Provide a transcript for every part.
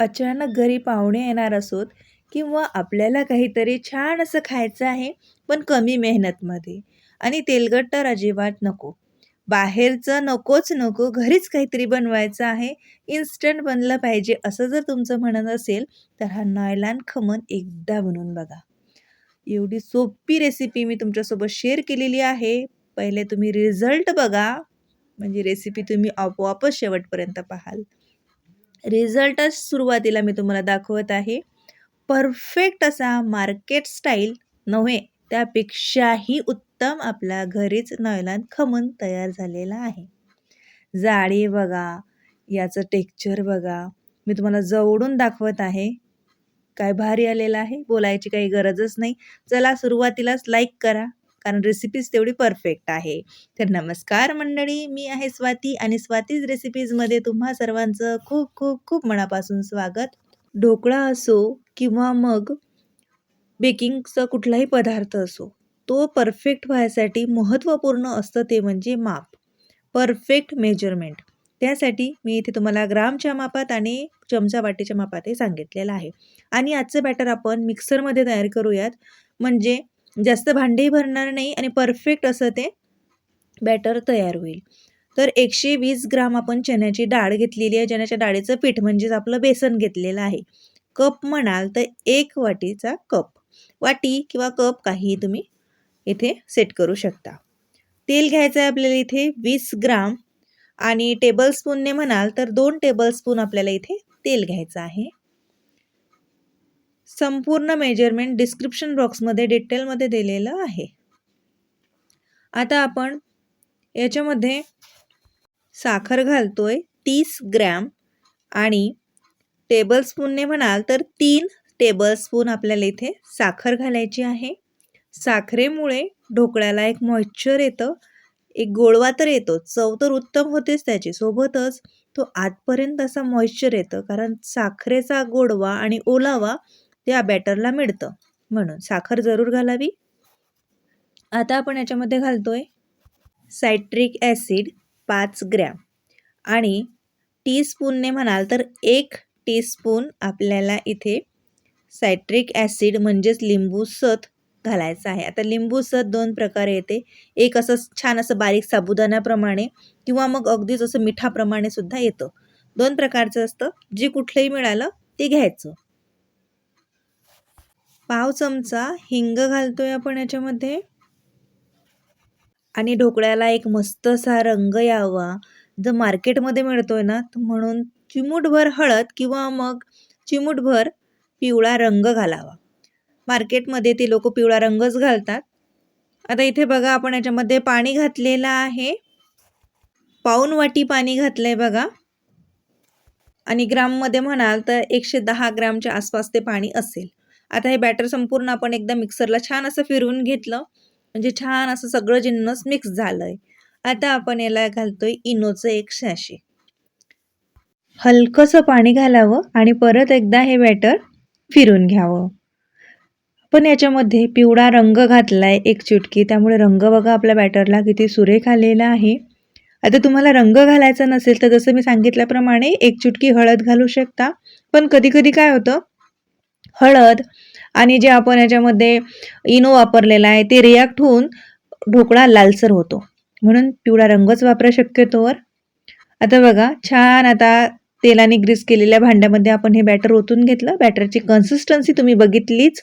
अचानक घरी पाहुणे येणार असोत किंवा आपल्याला काहीतरी छान असं खायचं आहे पण कमी मेहनतमध्ये. आणि तेलकट तर अजिबात नको. बाहेरचं नकोच नको घरीच काहीतरी बनवायचं आहे इन्स्टंट बनलं पाहिजे असं जर तुमचं म्हणत असेल तर हा नॉयलान खमन एकदा बनवून बघा. एवढी सोपी रेसिपी मी तुमच्यासोबत शेअर केलेली आहे. पहिले तुम्ही रिझल्ट बघा. म्हणजे रेसिपी तुम्ही आपोआपच शेवटपर्यंत पाहाल. रिझल्टच सुरुवातीला मी तुम्हाला दाखवत आहे. परफेक्ट असा मार्केट स्टाईल नव्हे त्यापेक्षाही उत्तम आपल्या घरीच नयलान खमून तयार झालेला आहे. जाळी बघा याचं टेक्चर बघा. मी तुम्हाला जवळून दाखवत आहे. काय भारी आलेलं आहे बोलायची काही गरजच नाही. चला सुरुवातीलाच लाईक करा. कारण रेसिपीज तेवढी परफेक्ट आहे. तर नमस्कार मंडळी मी आहे स्वाती आणि स्वातीज रेसिपीजमध्ये तुम्हा सर्वांचं खूप खूप खूप मनापासून स्वागत. ढोकळा असो किंवा मग बेकिंगचा कुठलाही पदार्थ असो तो परफेक्ट व्हायसाठी महत्त्वपूर्ण असतं ते म्हणजे माप. परफेक्ट मेजरमेंट त्यासाठी मी इथे तुम्हाला ग्रामच्या मापात आणि चमचा वाटीच्या मापात हे सांगितलेलं आहे. आणि आजचं बॅटर आपण मिक्सरमध्ये तयार करूयात. म्हणजे जास्त भांडेही भरणार नाही आणि परफेक्ट असं ते बॅटर तयार होईल. तर एकशे वीस ग्राम आपण चण्याची डाळ घेतलेली आहे. चण्याच्या डाळीचं पीठ म्हणजेच आपलं बेसन घेतलेलं आहे. कप म्हणाल तर एक वाटीचा कप. वाटी किंवा कप काहीही तुम्ही इथे सेट करू शकता. तेल घ्यायचं आहे आपल्याला इथे वीस ग्राम आणि टेबलस्पूनने म्हणाल तर दोन टेबलस्पून आपल्याला इथे तेल घ्यायचं आहे. संपूर्ण मेजरमेंट डिस्क्रिप्शन बॉक्समध्ये डिटेलमध्ये दिलेलं आहे. आता आपण याच्यामध्ये साखर घालतोय तीस ग्रॅम आणि टेबलस्पूनने म्हणाल तर तीन टेबलस्पून आपल्याला इथे साखर घालायची आहे. साखरेमुळे ढोकळ्याला एक मॉइश्चर येतं एक गोडवा तर येतो. चव तर उत्तम होतेच त्याची. सोबतच तो आतपर्यंत असा मॉइश्चर येतं कारण साखरेचा गोडवा आणि ओलावा त्या बॅटरला मिळतं. म्हणून साखर जरूर घालावी. आता आपण याच्यामध्ये घालतोय सायट्रिक ॲसिड पाच ग्रॅम आणि टीस्पूनने म्हणाल तर एक टीस्पून आपल्याला इथे सायट्रिक ॲसिड म्हणजेच लिंबू सत घालायचं आहे. आता लिंबू सत दोन प्रकारे येते. एक असं छान असं बारीक साबुदाण्याप्रमाणे किंवा मग अगदीच असं मिठाप्रमाणे सुद्धा येतं. दोन प्रकारचं असतं. जे कुठलंही मिळालं ते घ्यायचं. पाव चमचा हिंग घालतोय आपण याच्यामध्ये. आणि ढोकळ्याला एक मस्त असा रंग यावा. जो मार्केटमध्ये मिळतोय ना म्हणून चिमूटभर हळद किंवा मग चिमूटभर पिवळा रंग घालावा. मार्केटमध्ये ती लोक पिवळा रंगच घालतात. आता इथे बघा आपण याच्यामध्ये पाणी घातलेलं आहे. पाऊन वाटी पाणी घातलं आहे बघा. आणि ग्राममध्ये म्हणाल तर एकशे दहा ग्रामच्या आसपास ते पाणी असेल. आता हे बॅटर संपूर्ण आपण एकदा मिक्सरला छान असं फिरवून घेतलं. म्हणजे छान असं सगळं जिन्नस मिक्स झालं आहे आता आपण याला घालतोय इनोचं एक सॅशे हलकंसं पाणी घालावं आणि परत एकदा हे बॅटर फिरून घ्यावं. पण याच्यामध्ये पिवळा रंग घातलाय एक चुटकी. त्यामुळे रंग बघा आपल्या बॅटरला किती सुरेख आलेला आहे. आता तुम्हाला रंग घालायचा नसेल तर जसं मी सांगितल्याप्रमाणे एक चुटकी हळद घालू शकता. पण कधी कधी काय होतं हळद आणि जे आपण याच्यामध्ये इनो वापरलेला आहे ते रिॲक्ट होऊन ढोकळा लालसर होतो. म्हणून पिवळा रंगच वापरा शक्यतोवर आता बघा छान आता तेलाने ग्रीस केलेल्या भांड्यामध्ये आपण हे बॅटर ओतून घेतलं. बॅटरची कन्सिस्टन्सी तुम्ही बघितलीच.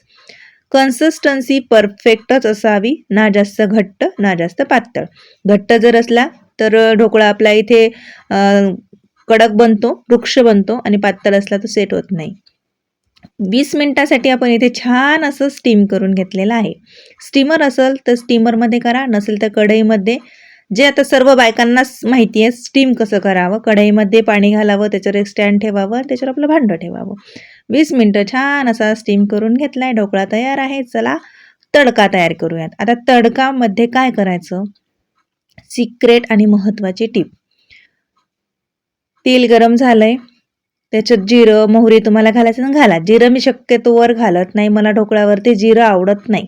कन्सिस्टन्सी परफेक्टच असावी. ना जास्त घट्ट ना जास्त पातळ. घट्ट जर असला तर ढोकळा आपला इथे कडक बनतो वृक्ष बनतो आणि पातळ असला तर सेट होत नाही. वीस मिनटासाठी आपण इथे छान असं स्टीम करून घेतलेलं आहे. स्टीमर असेल तर स्टीमरमध्ये करा नसेल तर कढईमध्ये. जे आता सर्व बायकांनाच माहिती आहे स्टीम कसं करावं? कढईमध्ये पाणी घालावं त्याच्यावर एक स्टँड ठेवावं त्याच्यावर आपलं भांडं ठेवावं. वीस मिनटं छान असा स्टीम करून घेतला आहे ढोकळा तयार आहे. चला तडका तयार करूयात. आता तडकामध्ये काय करायचं? सिक्रेट आणि महत्त्वाची टीप तेल गरम झालंय. त्याच्यात जिरं मोहरी तुम्हाला घालायचं ना घाला. जिरं मी शक्यतोवर घालत नाही मला ढोकळ्यावरती जिरं आवडत नाही.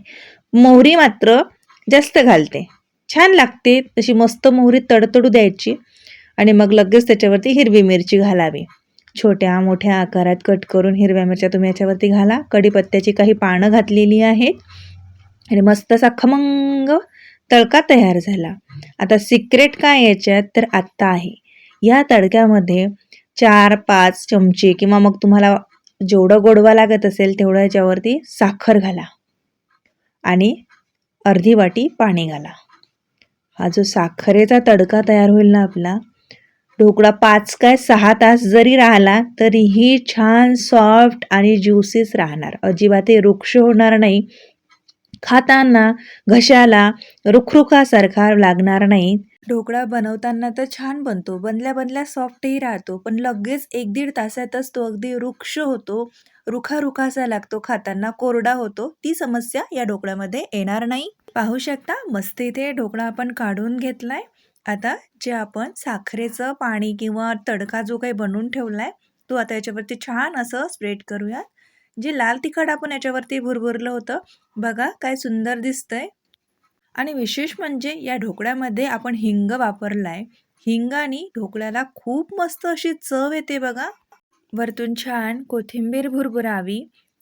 मोहरी मात्र जास्त घालते. छान लागते तशी मस्त मोहरी तडतडू द्यायची. आणि मग लगेच त्याच्यावरती हिरवी मिरची घालावी. छोट्या मोठ्या आकारात कट करून हिरव्या मिरच्या तुम्ही याच्यावरती घाला. कढीपत्त्याची काही पानं घातलेली आहेत. आणि मस्त असा खमंग तडका तयार झाला. आता सिक्रेट काय याच्यात? तर आत्ता आहे. या तडक्यामध्ये चार पाच चमचे किंवा मग तुम्हाला जेवढं गोडवा लागत असेल तेवढं याच्यावरती साखर घाला. आणि अर्धी वाटी पाणी घाला. हा जो साखरेचा तडका तयार होईल ना आपला ढोकळा पाच काय सहा तास जरी राहिला तरीही छान सॉफ्ट आणि ज्युसीस राहणार. अजिबातही वृक्ष होणार नाही. खाताना घशाला रुखरुखासारखा लागणार नाही. ढोकळा बनवताना तर छान बनतो. बनल्या बनल्या सॉफ्टही राहतो. पण लगेच एक दीड तासातच तो अगदी वृक्ष होतो. रुखा रुखासा लागतो. खाताना कोरडा होतो. ती समस्या या ढोकळ्यामध्ये येणार नाही. पाहू शकता मस्त इथे ढोकळा आपण काढून घेतलाय. आता जे आपण साखरेचं पाणी किंवा तडका जो काही बनवून ठेवलाय तो आता याच्यावरती छान असं स्प्रेड करूया जे लाल तिखट आपण याच्यावरती भुरभुरलं होतं बघा काय सुंदर दिसतंय. आणि विशेष म्हणजे या ढोकळ्यामध्ये आपण हिंग वापरलाय. हिंगाने ढोकळ्याला खूप मस्त अशी चव येते बघा. वरतून छान कोथिंबीर भुरभुरावी.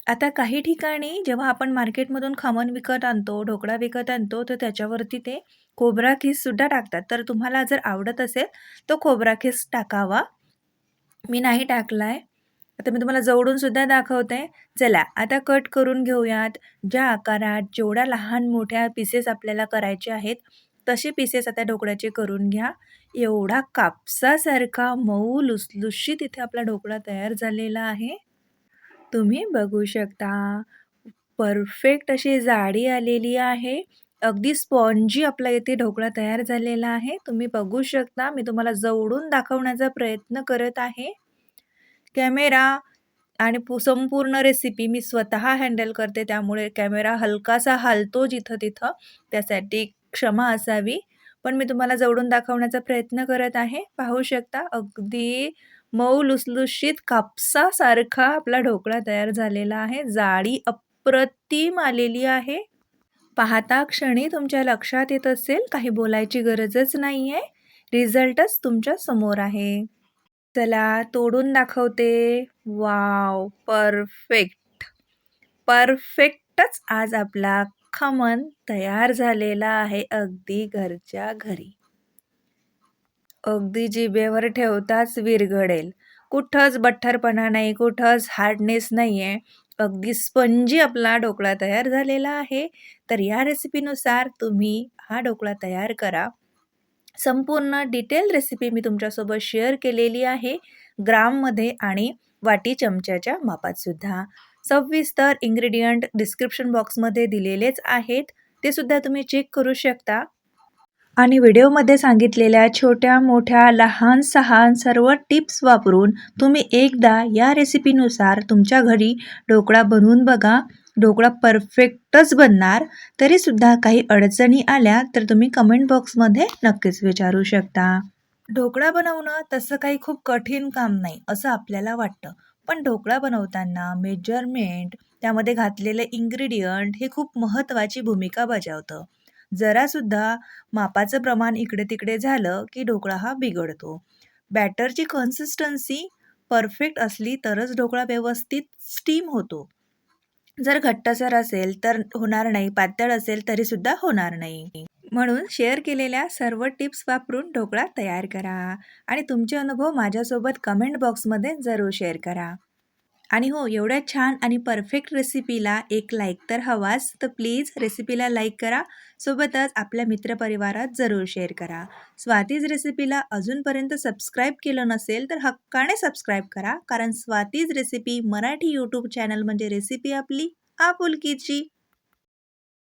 आता काही ठिकाणी जेव्हा आपण मार्केटमधून खमण विकत आणतो ढोकळा विकत आणतो तर त्याच्यावरती ते खोबरा सुद्धा टाकतात. तर तुम्हाला जर आवडत असेल तो खोबरा खीस टाकावा. मी नाही टाकलाय. आता मी तुम्हाला जवळून सुद्धा दाखवते. चला आता कट करून घेऊयात. ज्या आकारात जेवढ्या लहान मोठ्या पीसेस आपल्याला करायचे आहेत तसे पीसेस आता ढोकळ्याचे करून घ्या. एवढा कापसासारखा मऊ लुसलुशीत इथे आपला ढोकळा तयार झालेला आहे. तुम्ही बघू शकता परफेक्ट अशी जाडी आलेली आहे. अगदी स्पॉन्जी आपला इथे ढोकळा तयार झालेला आहे. तुम्ही बघू शकता मी तुम्हाला जवळून दाखवण्याचा प्रयत्न करत आहे. कॅमेरा आणि पू संपूर्ण रेसिपी मी स्वतः हँडल करते. त्यामुळे कॅमेरा हलकासा हलतो जिथं तिथं. त्यासाठी क्षमा असावी. पण मी तुम्हाला जवळून दाखवण्याचा प्रयत्न करत आहे. पाहू शकता अगदी मऊ लुसलुशीत कापसासारखा आपला ढोकळा तयार झालेला आहे. जाळी अप्रतिम आलेली आहे. पाहता क्षणी तुमच्या लक्षात येत असेल काही बोलायची गरजच नाही आहे रिझल्टच तुमच्यासमोर आहे. चला तोडून दाखवते. वाव परफेक्ट परफेक्टच आज आपला खमन तयार झालेला आहे अगदी घरच्या घरी. अगदी जिभेवर ठेवताच विरघडेल कुठंच बठ्ठरपणा नाही कुठंच हार्डनेस नाही आहे अगदी स्पंजी आपला ढोकळा तयार झालेला आहे. तर या रेसिपीनुसार तुम्ही हा ढोकळा तयार करा. संपूर्ण डिटेल रेसिपी मी तुमच्यासोबत शेअर केलेली आहे ग्राममध्ये आणि वाटी चमच्याच्या मापातसुद्धा सविस्तर इन्ग्रेडियंट डिस्क्रिप्शन बॉक्समध्ये दिलेलेच आहेत. ते सुद्धा तुम्ही चेक करू शकता. आणि व्हिडिओमध्ये सांगितलेल्या छोट्या मोठ्या लहान सहान सर्व टिप्स वापरून तुम्ही एकदा या रेसिपीनुसार तुमच्या घरी ढोकळा बनवून बघा. ढोकळा परफेक्टच बनणार तरीसुद्धा काही अडचणी आल्या तर तुम्ही कमेंट बॉक्समध्ये नक्कीच विचारू शकता. ढोकळा बनवणं तसं काही खूप कठीण काम नाही असं आपल्याला वाटतं. पण ढोकळा बनवताना मेजरमेंट त्यामध्ये घातलेलं इन्ग्रेडियंट हे खूप महत्त्वाची भूमिका बजावतं. जरासुद्धा मापाचं प्रमाण इकडे तिकडे झालं की ढोकळा हा बिघडतो. बॅटरची कन्सिस्टन्सी परफेक्ट असली तरच ढोकळा व्यवस्थित स्टीम होतो. जर घट्टसर असेल तर होणार नाही पातळ असेल तरीसुद्धा होणार नाही. म्हणून शेअर केलेल्या सर्व टिप्स वापरून ढोकळा तयार करा आणि तुमचे अनुभव माझ्यासोबत कमेंट बॉक्समध्ये जरूर शेअर करा. आणि हो एवढ्या छान आणि परफेक्ट रेसिपीला एक लाईक तर हवाच. तर प्लीज रेसिपीला लाईक करा. सोबतच आपल्या मित्रपरिवारात जरूर शेअर करा. स्वातीज रेसिपीला अजूनपर्यंत सबस्क्राईब केलं नसेल तर हक्काने सबस्क्राईब करा. कारण Swati's recipe Marathi YouTube channel म्हणजे रेसिपी आपली आपुलकीची.